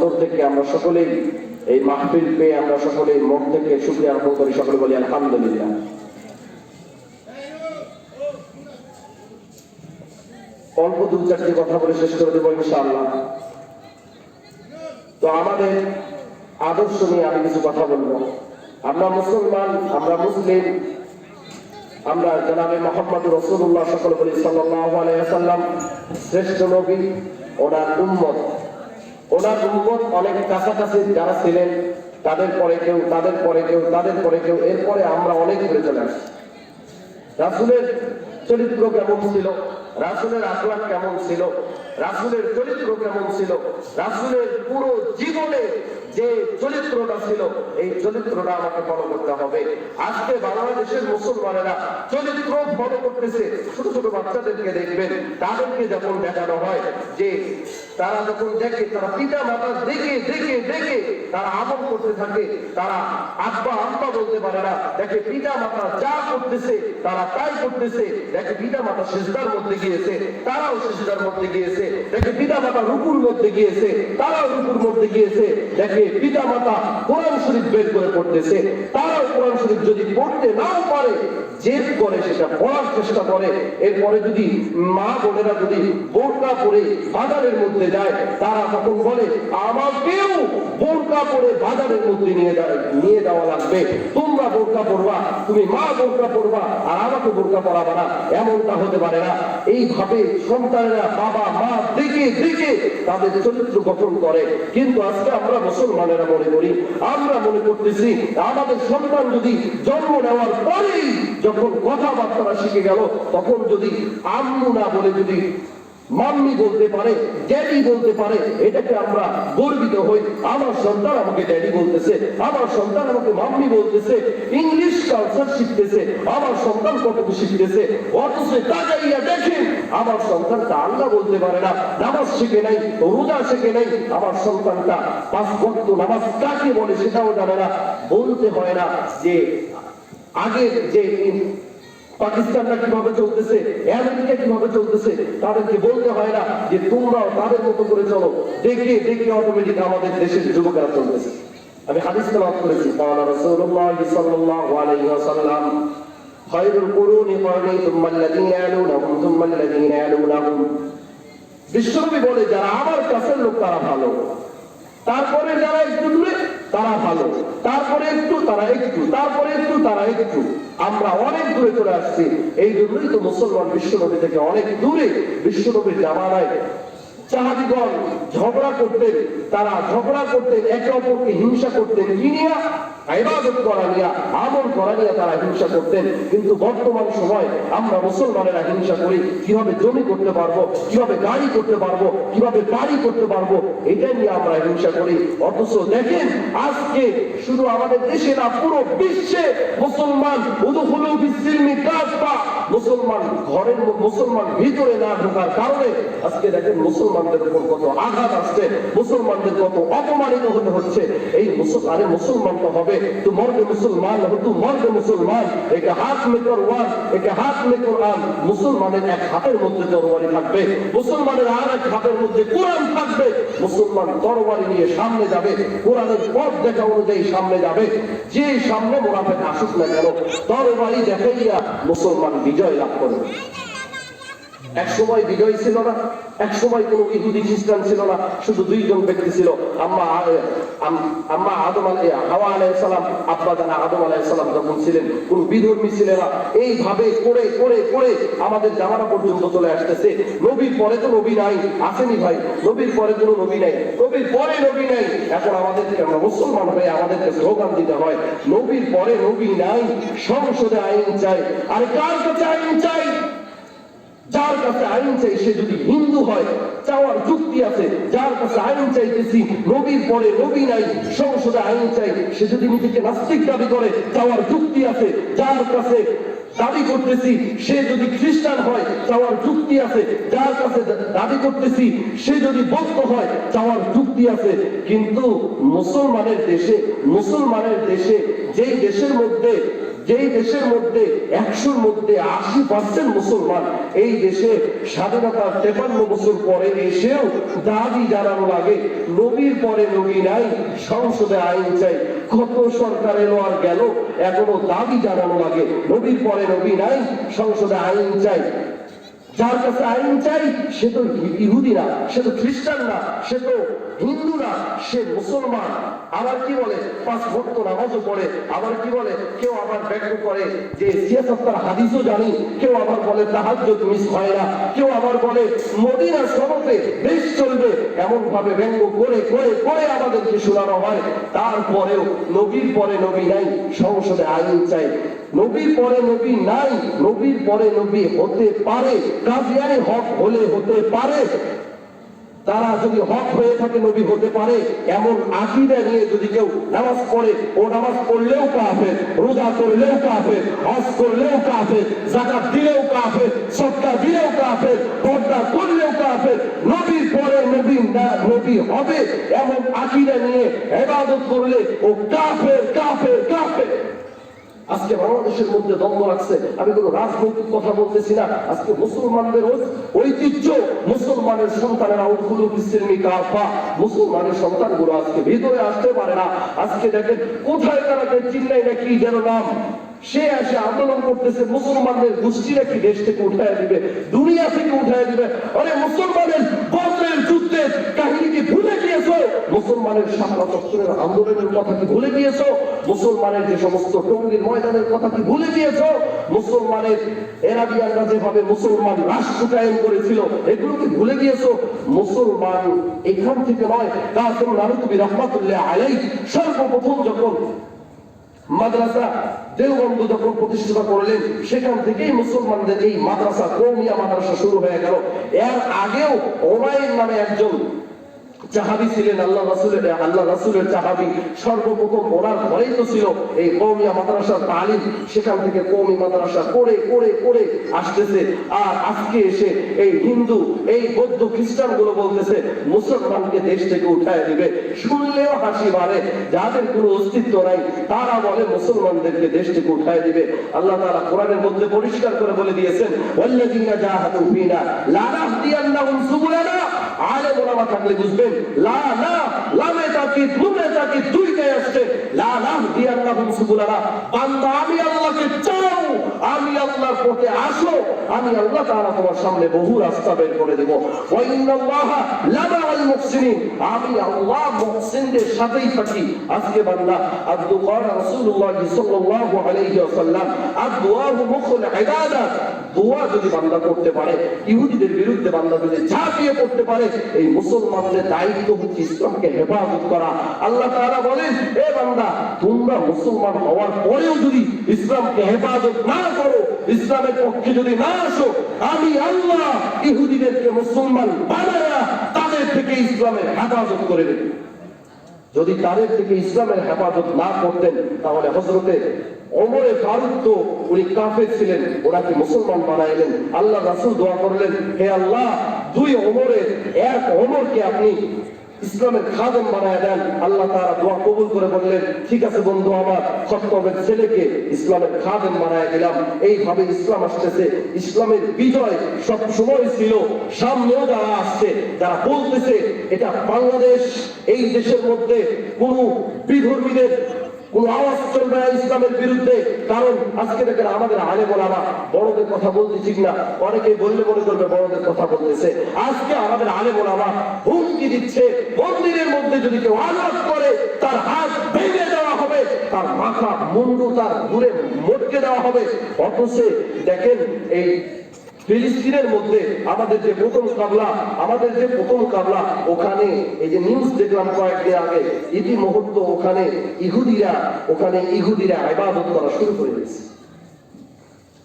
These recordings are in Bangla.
অন্তর থেকে আমরা সকলেই এই মাহফিল পেয়ে আমরা সকলেই মন থেকে শুক্রিয়া জ্ঞাপন করি, সকলে বলি আলহামদুলিল্লাহ। অল্প দু চারটি কথা বলে শেষ করে দেবো ইনশাআল্লাহ। তো আমাদের আদর্শ নিয়ে আমি কিছু কথা বলব। আমরা মুসলমান, আমরা মুসলিম, আমরা জনাবে মোহাম্মদ রসুল্লাহ সকল বলি সাল্লাম শ্রেষ্ঠ নবী, ওনার উম্মত। ওনার উম্মত অনেক কাছাকাছি যারা ছিলেন, তাদের পরে কেউ, তাদের পরে কেউ, তাদের পরে কেউ, এরপরে আমরা অনেক দূরে চলে আসি রাসুলের চরিত্র কেমন ছিল? রাসুলের আখলাক কেমন ছিল? রাসুলের চরিত্র কেমন ছিল? রাসুলের পুরো জীবনে যে চরিত্রটা ছিল, এই চরিত্রটা আমাকে ফলো করতে হবে। আজকে বাংলাদেশের মুসলমানেরা চরিত্র ফলো করতেছে। ছোট ছোট বাচ্চাদেরকে দেখবেন, তাদেরকে যখন দেখানো হয় যে তারা যখন দেখে, তারা পিতা মাতা দেখে দেখে দেখে তারা আমল করতে থাকে। তারা আব্বা আব্বা বলতে পারে না। দেখে পিতা মাতা যা করতেছে, তারা তাই করতেছে। দেখে পিতা মাতা সেজদার মধ্যে গিয়েছে, তারাও সেজদার মধ্যে গিয়েছে। দেখে পিতা মাতা রুকুর মধ্যে গিয়েছে, তারাও রুকুর মধ্যে গিয়েছে, দেখে পিতা মাতা কোরআন শরীফ বের করে পড়তেছে। তারাও কোরআন শরীফ যদি পড়তে নাও পারে, জেদ করে সেটা পড়ার চেষ্টা করে। এরপরে যদি মা বোনেরা যদি বোরকা পরে বাজারের মধ্যে যায়, তারা তখন বলে আমাকেও বোরকা পরে বাজারের মধ্যে নিয়ে যায়, নিয়ে যাওয়া লাগবে। তোমরা বোরকা পড়বা তুমি মা বোরকা পড়বা আর আমাকে বোরকা পড়াবা না। এমনটা হতে পারে না। এইভাবে সন্তানেরা বাবা মা দেখে দিকে তাদের চরিত্র গঠন করে। কিন্তু আজকে আমরা মুসলমানেরা মনে করি, আমরা মনে করতেছি আমাদের সন্তান যদি জন্ম নেওয়ার পরেই যখন কথাবার্তা শিখে গেল, তখন যদি আম্মু না বলে যদি মাম্মি বলতে পারে, ড্যাডি বলতে পারে, এটাকে আমরা গর্বিত হই। আমার সন্তান আমাকে ড্যাডি বলতেছে, আমার সন্তান আমাকে মাম্মি বলতেছে, ইংলিশ কালচার শিখতেছে, আমার সন্তান কতটুকু শিখতেছে, অথচ তাকাইয়া দেখেন, আমার সন্তানটা আল্লাহ বলতে পারে না, নামাজ শিখে নাই, রোজা শিখে নাই, আমার সন্তানটা পাঁচ ভক্ত নামাজ কাকে বলে সেটাও জানে না। বলতে হয় না যে আগের যে পাকিস্তানটা কীভাবে চলতেছে, আমেরিকা কীভাবে চলতেছে, তাদেরকে বলতে হয় না যে তোমরাও তাদের মতো করে চলো। দেখে দেখে অটোমেটিক আমাদের দেশের যুবকেরা চলতেছে। আমি হাদিস করেছি রাসূলুল্লাহ সাল্লাল্লাহু আলাইহি ওয়াসাল্লাম, খায়রুল কুরুনি আল্লাযীনা আল্লাযীনা বিশ্বনবী বলে, যারা আমার কাছের লোক, তারা ভালো। তারপরে যারা একটু দূরে তারা ভালো। তারপরে একটু, তারা একটু। তারপরে একটু, তারা একটু। আমরা অনেক দূরে চলে আসছি। এই জন্যই তো মুসলমান বিশ্বনবী থেকে অনেক দূরে বিশ্বনবীর জামানায় চাহাদিগণ ঝগড়া করতেন, তারা ঝগড়া করতেন, একে অপরকে হিংসা করতেন কি আমল তারা হিংসা করতেন। কিন্তু বর্তমান সময় আমরা মুসলমানেরা হিংসা করি, কীভাবে জমি করতে পারব, কীভাবে গাড়ি করতে পারব, কীভাবে বাড়ি করতে পারব এটা নিয়ে আমরা হিংসা করি। অথচ দেখেন, আজকে শুধু আমাদের দেশে না, পুরো বিশ্বে মুসলমান মুসলমান ঘরের মুসলমান ভিতরে না ঢোকার কারণে আজকে দেখেন মুসলমানদের উপর কত আঘাত আসছে, মুসলমানদের কত অপমানিত হতে হচ্ছে। এই আরে মুসলমান তো হবে, তো মর্গে মুসলমান তো মর্গে মুসলমান। একে হাত মেকর ওয়ান একে হাত মেকর আন মুসলমানের এক হাতের মধ্যে তরবারি থাকবে, মুসলমানের আর এক হাতের মধ্যে কোরআন থাকবে। মুসলমান তরবারি নিয়ে সামনে যাবে, কোরআনের পথ দেখা অনুযায়ী সামনে যাবে। যে সামনে মোরাফেক আসুক না কেন তরবারি দেখাইয়া মুসলমান বিজয় লাভ করবে। এক সময় বিজয় ছিল না এক সময় কোন ইহুদি খ্রিস্টান ছিল না, শুধু দুইজন ব্যক্তি ছিল, আম্মা আদম আলাই আব্বা আদম যখন ছিলেন, কোন বিধর্মী ছিলেন এইভাবে করে করে করে আমাদের জামানা পর্যন্ত চলে আসতেছে। নবীর পরে তো নবী নাই, আসেনি ভাই। নবীর পরে কোনো নবী নাই। নবীর পরে নবী নাই। এখন আমাদেরকে আমরা মুসলমান হয়ে আমাদেরকে স্লোগান দিতে হয়, নবীর পরে নবী নাই, সংসদে আইন চাই। আর কার কাছে আইন চাই? যার কাছে আইন চাই সে যদি হিন্দু হয়, চাওয়ার যুক্তি আছে, যার কাছে আইন চাইতেছি, নবীর পরে নবী নাই, সংসদে আইন চাই, সে যদি নিজেকে নাস্তিক দাবি করে, চাওয়ার যুক্তি আছে, যার কাছে দাবি করতেছি, সে যদি খ্রিস্টান হয়, চাওয়ার যুক্তি আছে, যার কাছে দাবি করতেছি, সে যদি বৌদ্ধ হয়, চাওয়ার যুক্তি আছে। কিন্তু মুসলমানের দেশে মুসলমানের দেশে, যেই দেশের মধ্যে যেই দেশের মধ্যে একশোর মধ্যে আশি পার্সেন্ট মুসলমান, এই দেশে স্বাধীনতার তেপান্ন বছর পরে এসেও দাবি জানানো লাগে, নবীর পরে নবী নাই, সংসদে আইন চাই কত সরকার এলো আর গেল, এখনও দাবি জানানো লাগে, নবীর পরে নবী নাই, সংসদে আইন চাই। যার কাছে আইন চাই, সে তো ইহুদি না সে তো খ্রিস্টান না সে তো হিন্দু না সে মুসলমান। আবার কি বলে? পাঁচ ভক্ত নামাজও পড়ে। আবার কি বলে? কেউ আবার ব্যক্ত করে যে সিয়াসত্তার হাদিসও জানি। কেউ আবার বলে তাহাজ্জুদ মিস হয় না। কেউ আবার বলে মদিনা সড়কে দেশ চলবে। এমন ভাবে ব্যঙ্গ করে করে করে আমাদেরকে শোনানো হয়। তারপরেও নবীর পরে নবী নাই, সংসদে আইন চাই। নবীর পরে নবী নাই, নবীর পরে নবী হতে পারে কাজিয়ানি হক হলে হতে পারে। তারা যদি হক হয়ে থাকে, নবী হতে পারে। এমন আকিদা নিয়ে যদি কেউ নামাজ পড়ে, ও নামাজ পড়লেও কাফের, রোজা করলেও কাফের, হজ করলেও কাফের জাকাত দিলেও কাফের সৎকার দিলেও কাফের, পর্দা করলেও কাফের, নবীর পরে নবী না, নবী হবে, এমন আকিদা নিয়ে এবাদত করলে ও কাফের কাফের কাফের। আজকে বাংলাদেশের মধ্যে দ্বন্দ্ব রাখছে আমি কোনো রাজনৈতিক কথা বলতেছি না। আজকে মুসলমানদের ঐতিহ্য মুসলমানের সন্তানেরা উদ্গুলো ইসলামী কাফা। মুসলমানের সন্তানগুলো আজকে ভিতরে আসতে পারে না। আজকে দেখেন কোথায় তারা চিন্নাই না কি যেন নাম। সে এসে আন্দোলন করতেছে, মুসলমানদের গোষ্ঠী নাকি দেশ থেকে উঠায় দিবে? দুনিয়া থেকে উঠায় দিবে? আরে মুসলমানের বদরের যুদ্ধের কাহিনী কি ভুলে গিয়েছো? মুসলমানের শাপলা চত্বরের আন্দোলনের কথা কি ভুলে গিয়েছো? মুসলমানের যে সমস্ত টঙ্গির ময়দানের কথা কি ভুলে গিয়েছো? মুসলমানের এরাবিয়ানরা যেভাবে মুসলমান রাষ্ট্র কায়েম করেছিল এগুলো কি ভুলে গিয়েছো? মুসলমান এখান থেকে নয় কাসম নারুকবি রহমাতুল্লাহ আলাই সর্বপ্রথম যখন মাদ্রাসা দেওবন্দ যখন প্রতিষ্ঠা করলেন, সেখান থেকেই মুসলমানদের এই মাদ্রাসা কৌমিয়া মাদ্রাসা শুরু হয়ে গেল। এর আগেও ওমাইন নামে একজন চাহাবি ছিলেন আল্লাহ রাসুলের আল্লাহ রাসুলের চাহাবি সর্বপ্রথম ওনার ঘরেই তো ছিল এই কৌমিয়া মাদ্রাসার তালিম। সেখান থেকে কৌমি মাদ্রাসা করে করে করে আসতেছে। আর আজকে এসে এই হিন্দু, এই বৌদ্ধ খ্রিস্টানগুলো বলতেছে, মুসলমানকে দেশ থেকে উঠায় দিবে। শুনলেও হাসি মারে যাদের কোনো অস্তিত্ব নাই, তারা বলে মুসলমানদেরকে দেশ থেকে উঠায় দিবে। আল্লাহ তারা কোরআনের মধ্যে পরিষ্কার করে বলে দিয়েছেন, ওয়াল্লাযীনা জাহাদু ফিনা লা নাহদিয়ান্নাহুম সুবুলানা থাকলে বুঝবেন, লা না লামে তাকি লুমে তাকি আসছে। লা বান্দা, আমি আল্লাহকে চাও, আমি আল্লাহর পথে আসো, আমি আল্লাহ তাআলা তোমার সামনে বহু রাস্তা বের করে দেব। ওয়া লামা আল মুহসিনিন। আমি আল্লাহ মুহসিনদের সাথেই থাকি। আজকে বান্দা আব্দুল রাসূলুল্লাহ সাল্লাল্লাহু আলাইহি ওয়াসাল্লাম আদওয়াহু মুখুল ইবাদাত দোয়া যদি বান্দা করতে পারে, ইহুদিদের বিরুদ্ধে বান্দা যদি ঝাঁপিয়ে পড়তে পারে, এই মুসলমানদের দায়িত্ব হচ্ছে ইসলামকে হেফাজত করা। আল্লাহ তাআলা বলেন, এ বান্দা, তোমরা মুসলমান হওয়ার পরেও যদি ইসলামকে হেফাজত না করো, ইসলামের পক্ষে যদি না আসো, আমি আল্লাহ ইহুদিদেরকে মুসলমান বানায়া তাদের থেকে ইসলামের হেফাজত করে দেব। যদি তাদের থেকে ইসলামের হেফাজত না করতেন, তাহলে হজরতে অমরে ফারুক তো উনি কাফের ছিলেন ওনাকে মুসলমান বানাইলেন? আল্লাহ রাসুল দোয়া করলেন, হে আল্লাহ, দুই অমরের এক অমরকে আপনি ইসলামের খাদেম বানায় দেন। আল্লাহ তারা দোয়া কবুল করে বললেন, ঠিক আছে বন্ধু আমার সপ্তমের ছেলেকে ইসলামের খাদেম বানায় দিলাম। এইভাবে ইসলাম আসতেছে। ইসলামের বিজয় সব সময় ছিল, সামনেও যারা আসছে, যারা বলতেছে, এটা বাংলাদেশ, এই দেশের মধ্যে কোন বিধর্মীদের কোন আওয়াজ চলবে না ইসলামের বিরুদ্ধে। কারণ আজকে দেখেন আমাদের আলে বলারা বড়দের কথা বলতে ঠিক না। অনেকেই বললে মনে করবে বড়দের কথা বলতেছে। আজকে আমাদের আলে বলারা হুমকি দিচ্ছে। মন্দিরের মধ্যে যদি কেউ আঘাত করে, তার হাত ভেঙে দেওয়া হবে, তার মাথা মুন্ডু তার দূরে মটকে দেওয়া হবে। অথচ দেখেন এই ফিলিস্তিনের মধ্যে আমাদের যে প্রথম কাবলা, আমাদের যে প্রথম কাবলা, ওখানে এই যে নিউজ দেখলাম কয়েকদিন আগে ওখানে ইহুদিরা ওখানে ইহুদিরা করা শুরু করে দিয়েছে।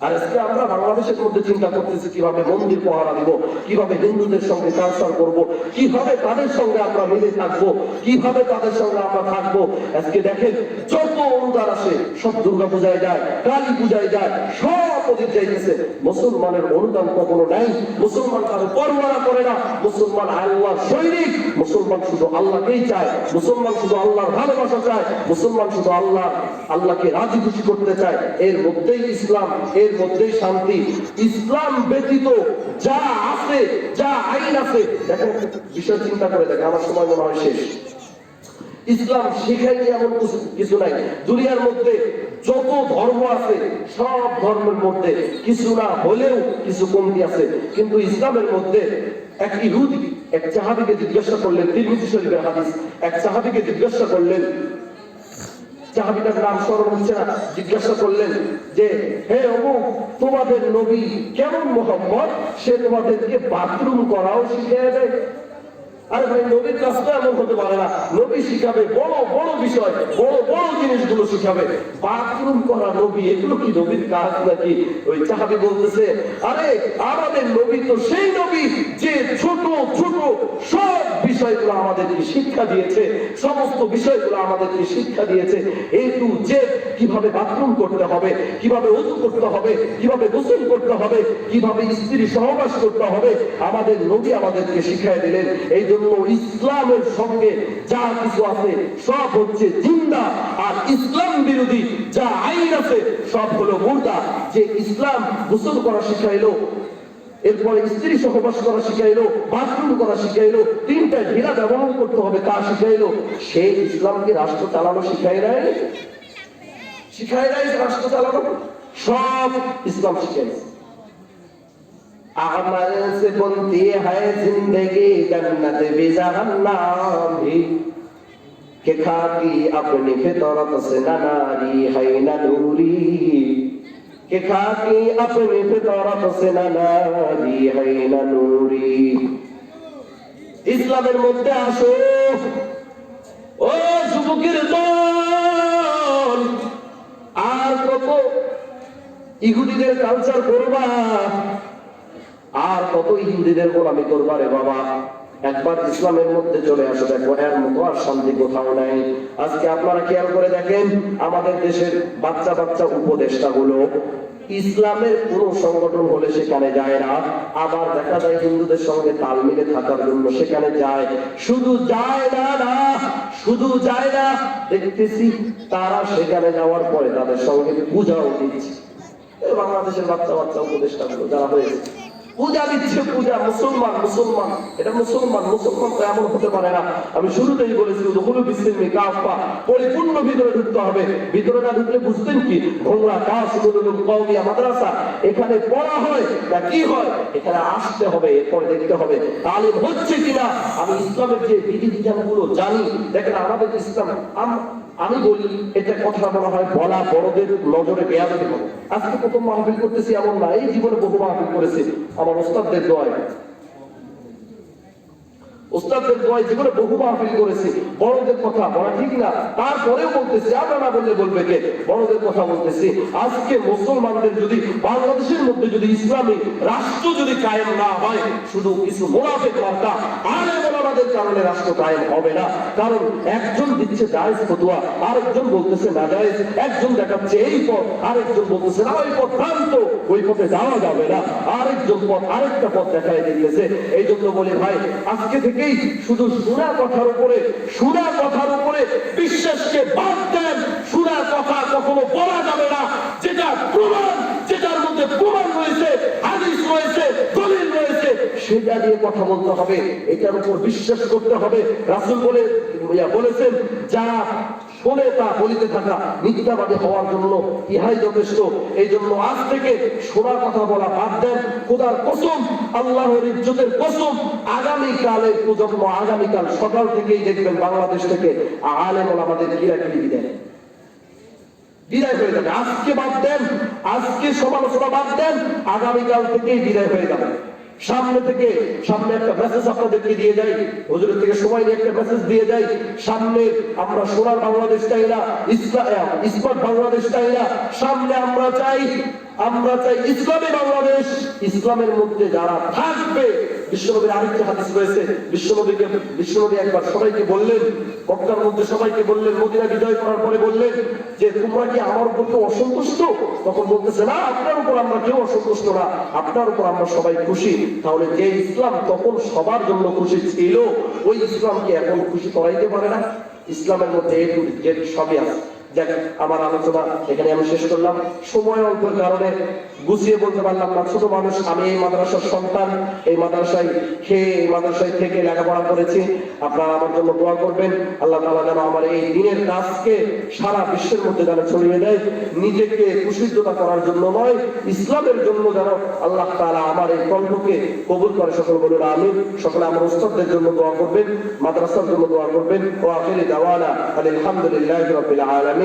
আর আজকে আমরা বাংলাদেশের মধ্যে চিন্তা করতেছি, কীভাবে মন্দির পহারা দিব, কীভাবে হিন্দুদের সঙ্গে ট্রান্সফার করব, কীভাবে তাদের সঙ্গে আমরা মিলে থাকব, কীভাবে তাদের সঙ্গে আমরা থাকব। আজকে দেখেন, যত অনুদান আসে, সব দুর্গা পূজায় যায়, কালী পূজায় যায়, সব মুসলমানের অনুদান কখনো মুসলমান কারও পরোয়া করে না, মুসলমান সৈনিক, মুসলমান শুধু আল্লাহকেই চায়, মুসলমান শুধু আল্লাহর ভালোবাসা চায়, মুসলমান শুধু আল্লাহ আল্লাহকে রাজি খুশি করতে চায়। এর মধ্যেই ইসলাম, এর মধ্যেই শান্তি। ইসলাম ব্যতীত যা আছে, যা আইন আছে, দেখেন, বিষয় চিন্তা করে দেখেন, আমার সময় মনে হয় শেষ। ইসলাম শিখাইনি এমন কিছু নাই। দুনিয়ার মধ্যে যত ধর্ম আছে, সব ধর্মের মধ্যে কিছু না হলেও কিছু কমতি আছে। কিন্তু ইসলামের মধ্যে এক ইহুদি, এক চাহাবিকে জিজ্ঞাসা করলেন, তিরমিজি শরীফের হাদিস, এক চাহাবিকে জিজ্ঞাসা করলেন চাহাবিটার নাম স্মরণ হচ্ছে না, জিজ্ঞাসা করলেন যে, হে অমুক, তোমাদের নবী কেমন মোহাম্মদ? সে তোমাদেরকে বাথরুম করাও শিখে দেয়। আরে ভাই, নবীর কাজ এমন হতে পারে না। নবী শিখাবে, বড় বড় বিষয়, বড় বড় জিনিসগুলো শিখাবে। বাথরুম করা নবী, এগুলো কি নবীর কাজ নাকি? ওই চাহাবি বলতেছে, আরে, আমাদের নবী তো সেই নবী যে ছোট ছোট, সব বিষয়গুলো আমাদেরকে শিক্ষা দিয়েছে, সমস্ত বিষয়গুলো আমাদেরকে শিক্ষা দিয়েছে। এই টু যে কীভাবে বাথরুম করতে হবে, কীভাবে উজু করতে হবে, কীভাবে গোসল করতে হবে, কীভাবে স্ত্রী সহবাস করতে হবে, আমাদের নবী আমাদেরকে শিখাই দিলেন। এই জন্য ইসলামের সঙ্গে যা কিছু আছে, সব হচ্ছে জিন্দা। আর ইসলাম বিরোধী যা আইন আছে, সব হলো মুর্দা। যে ইসলাম গোসল করা শিখাইলো এরপরে স্ত্রী সহবাস করা শিখাইলো বাথরুম করা শিখাইলো তিনটা ঘেরা ব্যবহার করতে হবে তা শিখাইলো সে ইসলামকে রাষ্ট্র চালানো শিখাই নাই। শিখাই নাই রাষ্ট্র চালানো। সব ইসলাম শিখাই আমার সে বন্তি হায় জিন্দগি, জন্নত বি জাহান্নাম। কে খাকি আপনি ফিতরত, সে না হাই না নূরী। کہ خاکی اپنی فطرت سے ইসলামের মধ্যে আসো ও যুবকের আর কত ইহুদিদের কালচার করবা। আর কত ইহুদিদের গোলামি করবা রে বাবা। একবার ইসলামের মধ্যে চলে আসো, দেখো, এর মতো আর শান্তি কোথাও নাই। আজকে আপনারা খেয়াল করে দেখেন, আমাদের দেশের বাচ্চা বাচ্চা উপদেষ্টা গুলো ইসলামের কোন সংগঠন হলে সেখানে যায় না, আবার দেখা যায় হিন্দুদের সঙ্গে তাল মিলে থাকার জন্য সেখানে যায়। শুধু যায় না না, শুধু যায় না, দেখতেছি তারা সেখানে যাওয়ার পরে তাদের সঙ্গে পূজাও দিচ্ছে বাংলাদেশের বাচ্চা বাচ্চা উপদেষ্টা গুলো যারা হয়েছে পূজা দিচ্ছে পূজা, মুসলমান মুসলমান। এটা মুসলমান মুসলমান তো এমন হতে পারে না। আমি শুরুতেই বলেছি দখলু বিসমিল্লাহি কাফা পরিপূর্ণ ভিতরে ঢুকতে হবে। ভিতরে না ঢুকলে বুঝতেন কি? ভোংলা কাজ মাদ্রাসা। এখানে পড়া হয় না কি হয়? এখানে আসতে হবে, এরপরে দেখতে হবে। হচ্ছে কিনা? আমি ইসলামের যে বিধি বিধানগুলো জানি, দেখেন আমাদের ইসলাম আম- বলি, এটা কথা বলা হয় বলা বড়দের নজরে বেয়াদবি আজকে প্রথম মাহফিল করতেছি এমন না, এই জীবনে বহু মাহফিল করেছি। আমার ওস্তাদদের দোয়ায়। বহু মাহফিল বড়দের কথা বলা ঠিক না। তারপরেও আমরা না বললে বলবে কে? বড়দের কথা আজকে মুসলমানদের যদি, বাংলাদেশের মধ্যে যদি ইসলামী রাষ্ট্র যদি কায়েম না হয়, শুধু কিছু মোনাফেক মার্কা আলে মোলামাদের কারণে রাষ্ট্র কায়েম হবে না। কারণ একজন দিচ্ছে জায়েজ ফতুয়া, আরেকজন বলতেছে না জায়েজ। একজন দেখাচ্ছে এই পথ, আরেকজন বলতেছে না, ওই পথ ভ্রান্ত। ওই পথে যাওয়া যাবে না। আরেকজন পথ, আরেকটা পথ দেখায় দিতেছে। এই জন্য বলি ভাই, আজকে থেকেই শুধু সুরা কথার উপরে, সুরা কথার উপরে বিশ্বাসকে বাদ দেন। সুরা কথা কখনো বলা যাবে না। যেটা প্রমাণ, যেটার মধ্যে প্রমাণ রয়েছে, হাদিস রয়েছে, দলিল রয়েছে, সেটা নিয়ে কথা বলতে হবে। এটার উপর বিশ্বাস করতে হবে। রাসুল বলে বলেছেন যা শোনে তা বলিতে থাকা মিথ্যাবাদী হওয়ার জন্য ইহাই যথেষ্ট। এই জন্য আজ থেকে শোনা কথা বলা বাদ দেন। খোদার কসম, আল্লাহর ইজ্জতের কসম আগামী কালে প্রজন্ম, আগামীকাল সকাল থেকেই দেখবেন বাংলাদেশ থেকে আলেম আমাদের কিরাকিরি বিদায় বিদায় হয়ে যাবে। আজকে বাদ দেন, আজকে সমালোচনা বাদ দেন, আগামীকাল থেকেই বিদায় হয়ে যাবে। সামনে থেকে সামনে একটা মেসেজ আপনাদেরকে দিয়ে যাই। হুজুরের থেকে সবাই একটা মেসেজ দিয়ে যাই। সামনে আমরা সোনার বাংলাদেশ চাই ইসলাম ইসলাম বাংলাদেশ চাই না। সামনে আমরা চাই আমরা চাই ইসলামী বাংলাদেশ, ইসলামের মধ্যে যারা থাকবে। বিশ্বনবীর আরেকটি হাদিস রয়েছে। বিশ্বনবীকে, বিশ্বনবী একবার সবাইকে বললেন, মক্কার মধ্যে সবাইকে বললেন, মদিনা বিজয় করার পরে বললেন যে, তোমরা কি আমার উপর কেউ অসন্তুষ্ট? তখন বলতেছে, না, আপনার উপর আমরা কেউ অসন্তুষ্ট না। আপনার উপর আমরা সবাই খুশি। তাহলে যে ইসলাম তখন সবার জন্য খুশি ছিল, ওই ইসলামকে এখন খুশি করাইতে পারে না। ইসলামের মধ্যে এ সবই আছে। আমার আলোচনা এখানে আমি শেষ করলাম। সময় অল্পের কারণে গুছিয়ে বলতে পারলাম না, ছোট মানুষ, আমি এই মাদ্রাসার সন্তান, এই মাদ্রাসায় খেয়ে, এই মাদ্রাসায় থেকে লেখাপড়া করেছি। আপনারা আমার জন্য দোয়া করবেন। আল্লাহ তাআলা যেন আমার এই দিনের কাজকে সারা বিশ্বের মধ্যে যেন ছড়িয়ে দেয়। নিজেকে করার জন্য নয়, ইসলামের জন্য যেন আল্লাহ তাআলা আমার এই কণ্ঠকে কবুল করে। সকল বলুন আমি সকলে আমার উস্তাদদের জন্য দোয়া করবেন, মাদ্রাসার জন্য দোয়া করবেন। ও আখিরি দাওয়ানা আলহামদুলিল্লাহি রাব্বিল আলামিন।